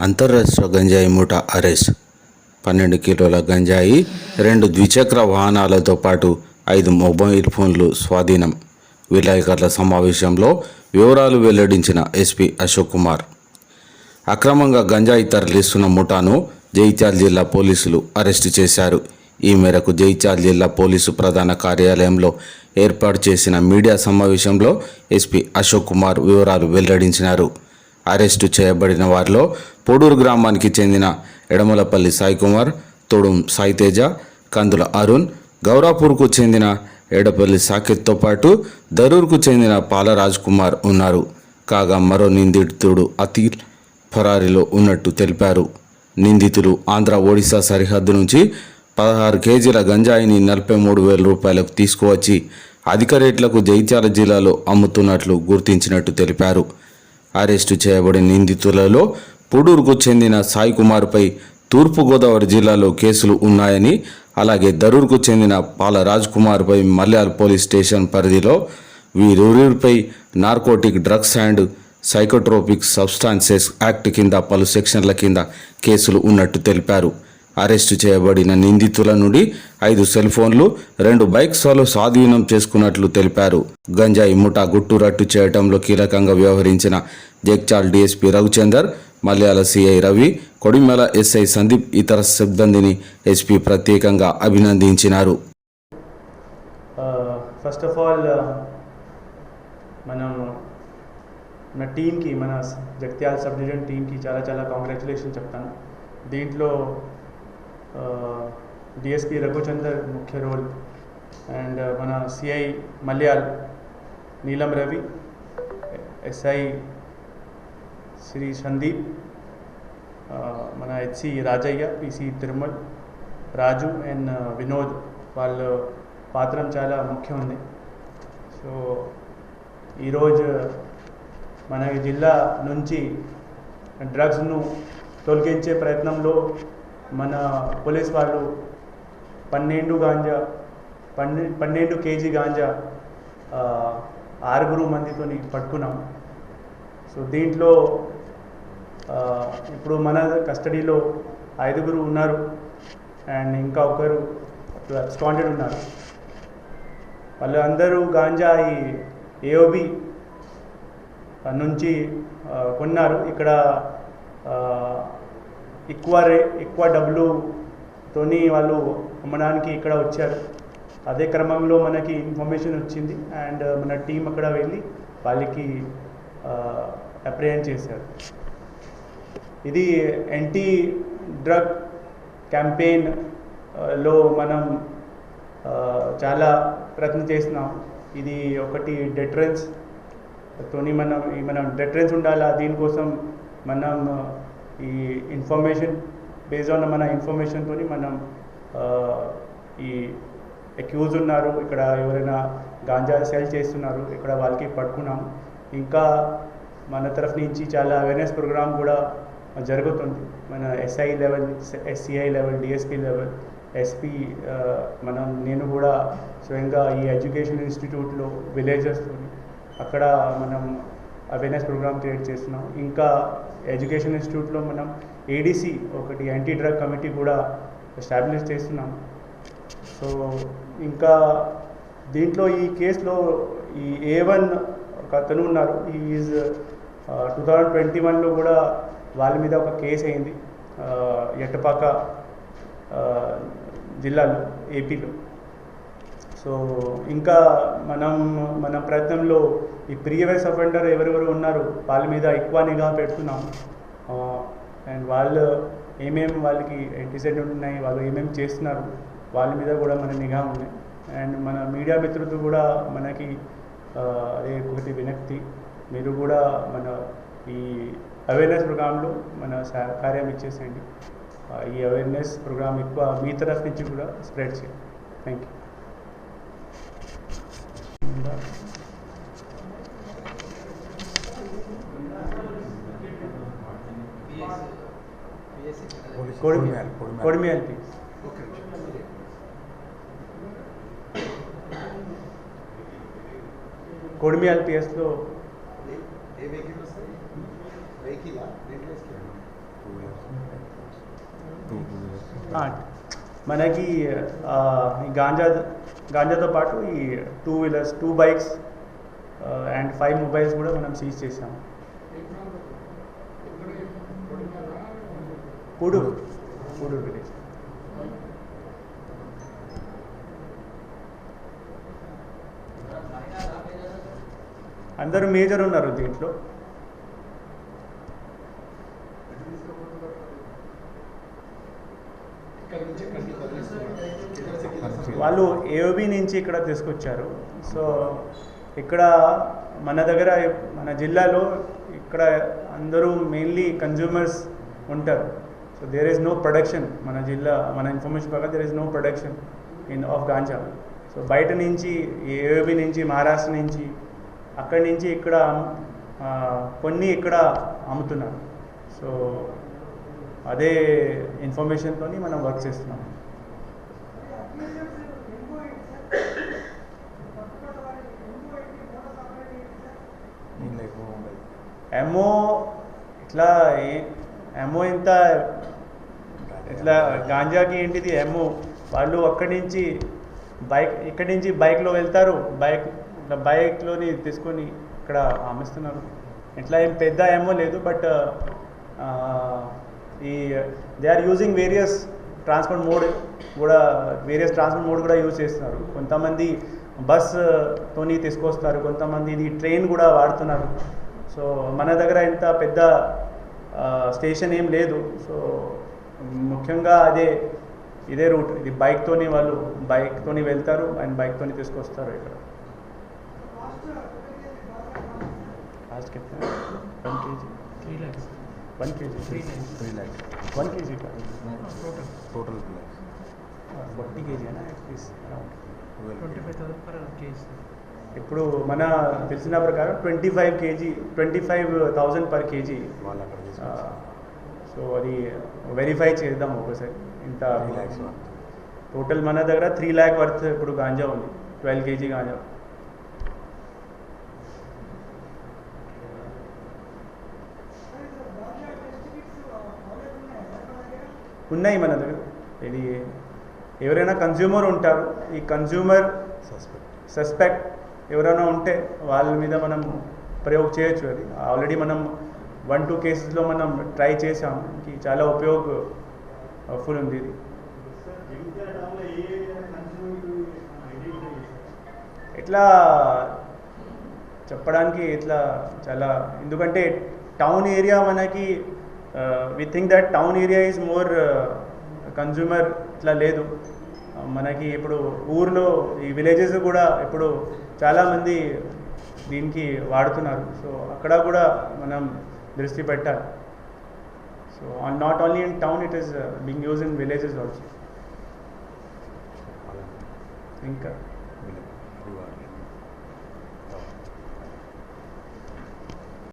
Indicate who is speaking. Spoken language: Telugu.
Speaker 1: అంతర్రాష్ట్ర గంజాయి మూట అరెస్ట్. పన్నెండు కిలోల గంజాయి రెండు ద్విచక్ర వాహనాలతో పాటు ఐదు మొబైల్ ఫోన్లు స్వాధీనం. విలేకరుల సమావేశంలో వివరాలు వెల్లడించిన ఎస్పీ అశోక్ కుమార్. అక్రమంగా గంజాయి తరలిస్తున్న ముఠాను జైత్యాల జిల్లా పోలీసులు అరెస్టు చేశారు. ఈ మేరకు జైత్యాల జిల్లా పోలీసు ప్రధాన కార్యాలయంలో ఏర్పాటు చేసిన మీడియా సమావేశంలో ఎస్పీ అశోక్ కుమార్ వివరాలు వెల్లడించినారు. అరెస్టు చేయబడిన వారిలో పొడూరు గ్రామానికి చెందిన ఎడమలపల్లి సాయికుమార్ తొడుం సాయితేజ కందుల అరుణ్ గౌరాపూర్కు చెందిన ఎడపల్లి సాకెత్తో పాటు దరూర్కు చెందిన పాలరాజ్ కుమార్ ఉన్నారు. కాగా మరో నిందితుడు అతీల్ ఫరారీలో ఉన్నట్టు తెలిపారు. నిందితులు ఆంధ్ర ఒడిశా సరిహద్దు నుంచి పదహారు కేజీల గంజాయిని నలభై మూడు వేల రూపాయలకు తీసుకువచ్చి అధిక రేట్లకు జైత్యాల జిల్లాలో అమ్ముతున్నట్లు గుర్తించినట్టు తెలిపారు. అరెస్టు చేయబడిన నిందితులలో పొడూరుకు చెందిన సాయి కుమార్పై తూర్పుగోదావరి జిల్లాలో కేసులు ఉన్నాయని అలాగే దరూర్కు చెందిన పాల రాజ్ కుమార్పై మల్యాల్ పోలీస్ స్టేషన్ పరిధిలో వీరిరువురిపై narcotic drugs and psychotropic substances act కింద పలు సెక్షన్ల కింద కేసులు ఉన్నట్టు తెలిపారు. అరెస్టు చేయబడిన నిందితుల నుండి ఐదు సెల్ ఫోన్లు రెండు బైక్స్లో స్వాధీనం చేసుకున్నట్లు తెలిపారు. గంజాయి ముఠా గుట్టు రట్టు చేయడంలో కీలకంగా వ్యవహరించిన Jagtial DSP Raghuchander Malyal CI Ravi Kodimial SI Sandeep ఇతర సిబ్బందిని ఎస్పీ ప్రత్యేకంగా అభినందించినారు.
Speaker 2: ఫస్ట్ ఆఫ్ ఆల్ మనం మన టీంకి మన జగిత్యాల సబ్ డివిజన్ టీంకి చాలా చాలా కాంగ్రాచులేషన్ చెప్తాను. దీంట్లో డిఎస్పి రఘుచందర్ ముఖ్య రోల్. అండ్ మన సిఐ మల్యాల్ నీలం రవి ఎస్ఐ శ్రీ సందీప్ మన HC Rajaiah PC Tirumal Raju and Vinod వాళ్ళ పాత్రం చాలా ముఖ్యం ఉంది సో ఈరోజు మన జిల్లా నుంచి డ్రగ్స్ను తొలగించే ప్రయత్నంలో మన పోలీస్ వాళ్ళు పన్నెండు గాంజా పన్నె పన్నెండు కేజీ గాంజా ఆరుగురు మందితోని పట్టుకున్నాం. సో దీంట్లో ఇప్పుడు మన కస్టడీలో ఐదుగురు ఉన్నారు. అండ్ ఇంకా ఒకరు అబ్స్కాండెడ్ ఉన్నారు. వాళ్ళందరూ గాంజా ఈ ఏఓబి నుంచి కొన్నారు. ఇక్కడ ఎక్కువ రే ఎక్కువ డబ్బులుతోని వాళ్ళు అమ్మడానికి ఇక్కడ వచ్చారు. అదే క్రమంలో మనకి ఇన్ఫర్మేషన్ వచ్చింది. అండ్ మన టీం అక్కడ వెళ్ళి వాళ్ళకి అప్రిహెండ్ చేశారు. ఇది యాంటీ డ్రగ్ క్యాంపెయిన్లో మనం చాలా ప్రయత్నం చేస్తున్నాం. ఇది ఒకటి డెటరెన్స్ తోని మనం మనం డెటరెన్స్ ఉండాలా? దీనికోసం మనం ఈ ఇన్ఫర్మేషన్ బేస్డ్ ఆన్ మన ఇన్ఫర్మేషన్తో మనం ఈ అక్యూజ్ ఉన్నారు ఇక్కడ ఎవరైనా గాంజా సెల్ చేస్తున్నారు ఇక్కడ వాళ్ళకి పట్టుకున్నాము ఇంకా మన తరఫు నుంచి చాలా అవేర్నెస్ ప్రోగ్రామ్ కూడా జరుగుతుంది. మన SI level SCI level DSP level SP మనం నేను కూడా స్వయంగా ఈ ఎడ్యుకేషన్ ఇన్స్టిట్యూట్లో విలేజెస్తో అక్కడ మనం అవేర్నెస్ ప్రోగ్రామ్ క్రియేట్ చేస్తున్నాం. ఇంకా ఎడ్యుకేషన్ ఇన్స్టిట్యూట్లో మనం ఏడీసీ ఒకటి యాంటీ డ్రగ్ కమిటీ కూడా ఎస్టాబ్లిష్ చేస్తున్నాం. సో ఇంకా దీంట్లో ఈ కేసులో ఈ ఏ వన్ ఒక అతను ఉన్నారు. ఈజ్ టూ థౌజండ్ ట్వంటీ వన్లో కూడా వాళ్ళ మీద ఒక కేసు అయింది. ఎట్టపాక జిల్లాలో ఏపీలో సో ఇంకా మనం మన ప్రయత్నంలో ఈ ప్రీవియస్ అఫెండర్ ఎవరెవరు ఉన్నారు వాళ్ళ మీద ఎక్కువ నిఘా పెడుతున్నాం. అండ్ వాళ్ళు ఏమేమి వాళ్ళకి యాంటిసెంట్ ఉన్నాయి వాళ్ళు ఏమేమి చేస్తున్నారు వాళ్ళ మీద కూడా మన నిఘా ఉంది. అండ్ మన మీడియా మిత్రులతో కూడా మనకి అదే ఒకటి వినక్తి. మీరు కూడా మన ఈ అవేర్నెస్ ప్రోగ్రాంలో మన సహకార్యం ఇచ్చేసేయండి. ఈ అవేర్నెస్ ప్రోగ్రామ్ ఎక్కువ మీ తరఫు నుంచి కూడా స్ప్రెడ్ చేయండి. థ్యాంక్ యూ
Speaker 3: టూ వీలర్స్
Speaker 2: ఆ, మనకి గాంజా గాంజాతో పాటు ఈ two wheelers two bikes and five mobiles కూడా మనం సీజ్ చేసాము పూడూరు పూడూరు విలేజ్ అందరూ మేజర్ ఉన్నారు దీంట్లో. వాళ్ళు ఏఓబి నుంచి ఇక్కడ తీసుకొచ్చారు. సో ఇక్కడ మన దగ్గర మన జిల్లాలో ఇక్కడ అందరూ మెయిన్లీ కన్జ్యూమర్స్ ఉంటారు. So there is no production మన జిల్లా మన ఇన్ఫర్మేషన్ ప్రకారం there is no production in of ganja so బయట నుంచి ఏఓబి నుంచి మహారాష్ట్ర నుంచి అక్కడి నుంచి ఇక్కడ కొన్ని ఇక్కడ అమ్ముతున్నారు. సో అదే ఇన్ఫర్మేషన్తో మనం వర్క్ చేస్తున్నాం. ఎమ్మో ఇట్లా ఏ- ఎమ్మో ఇంత ఇట్లా గాంజాకి ఏంటిది? ఎమ్ము వాళ్ళు అక్కడి నుంచి బైక్ ఇక్కడి నుంచి బైక్లో వెళ్తారు. బైక్ ఇట్లా బైక్లోని తీసుకొని ఇక్కడ అమ్మిస్తున్నారు. ఇట్లా ఏం పెద్ద ఏమో లేదు బట్ ఈ they are using various transport mode కూడా వేరియస్ ట్రాన్స్పోర్ట్ మోడ్ కూడా యూజ్ చేస్తున్నారు. కొంతమంది బస్ తోని తీసుకొస్తారు కొంతమంది ఇది ట్రైన్ కూడా వాడుతున్నారు. సో మన దగ్గర ఇంత పెద్ద స్టేషన్ ఏం లేదు. సో ముఖ్యంగా అదే ఇదే రూట్. ఇది బైక్తోని వాళ్ళు బైక్తోని వెళ్తారు అండ్ బైక్తోని తీసుకొస్తారు ఇక్కడ. One KG
Speaker 4: three
Speaker 2: one KG
Speaker 3: three
Speaker 2: one KG
Speaker 3: total
Speaker 4: KG five
Speaker 2: ఇప్పుడు మన తెలిసిన ప్రకారం twenty five KG twenty five thousand per KG
Speaker 3: వాళ్ళ
Speaker 2: సో అది వెరిఫై చేద్దాం ఒకసారి. ఇంత టోటల్ మన దగ్గర త్రీ ల్యాక్ వర్త్ ఇప్పుడు గాంజా ఉంది. ట్వెల్వ్ కేజీ గాంజా. ఉన్నాయి మన దగ్గర. ఇది ఎవరైనా కన్జ్యూమర్ ఉంటారు ఈ కన్జ్యూమర్
Speaker 3: సస్పెక్ట్
Speaker 2: సస్పెక్ట్ ఎవరైనా ఉంటే వాళ్ళ మీద మనం ప్రయోగ చేయొచ్చు అది. ఆల్రెడీ మనం వన్ టూ కేసెస్లో మనం ట్రై చేసాం ఇది చాలా ఉపయోగ ఫుల్ ఉంది ఇది. ఇట్లా చెప్పడానికి ఇట్లా చాలా ఎందుకంటే టౌన్ ఏరియా మనకి we think that town area is more consumer ఇట్లా లేదు. మనకి ఇప్పుడు ఊర్లో ఈ విలేజెస్ కూడా ఇప్పుడు చాలామంది దీనికి వాడుతున్నారు. సో అక్కడ కూడా మనం Drishti Pattar. So on, not only in town, it is uh, being used in villages
Speaker 3: also. I think. Uh,